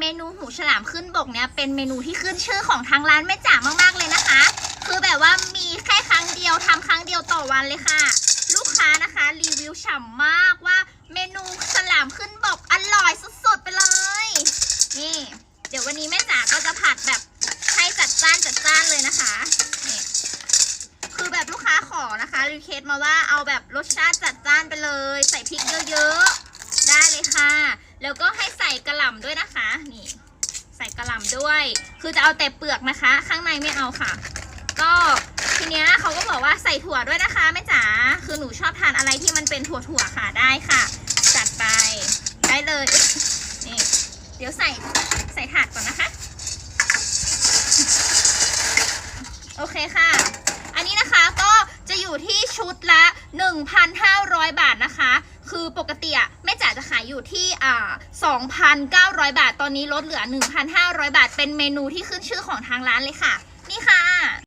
เมนูหูฉลามขึ้นบกเนี่ยเป็นเมนูที่ขึ้นชื่อของทางร้านแม่จ๋ามากๆเลยนะคะ คือแบบว่ามีแค่ครั้งเดียวทำครั้งเดียวต่อวันเลยค่ะ ลูกค้านะคะรีวิวฉ่ำมากว่าเมนูฉลามขึ้นบกอร่อยสุดๆไปเลย นี่ เดี๋ยววันนี้แม่จ๋าก็จะผัดแบบให้จัดจ้านจัดจ้านเลยนะคะนี่คือแบบลูกค้าขอนะคะรีเควสมาว่าเอาแบบรสชาติจัดจ้านไปเลย ใส่พริกเยอะๆได้เลยค่ะ แล้วก็ให้ใส่กระหล่ำด้วยนะคะ นี่ ใส่กระหล่ำด้วย คือจะเอาแต่เปลือกนะคะ ข้างในไม่เอาค่ะ ก็ทีเนี้ยเขาก็บอกว่าใส่ถั่วด้วยนะคะแม่จ๋าคือหนูชอบทานอะไรที่มันเป็นถั่วๆค่ะได้ค่ะ จัดไปได้เลยนี่เดี๋ยวใส่ใส่ถาดก่อนนะคะ โอเคค่ะ อันนี้นะคะก็จะอยู่ที่ชุดละ 1,500 บาทนะคะ อยู่ที่อ่า2,900 บาท ตอนนี้ลดเหลือ 1,500 บาท เป็นเมนูที่ขึ้นชื่อของทางร้านเลยค่ะ นี่ค่ะ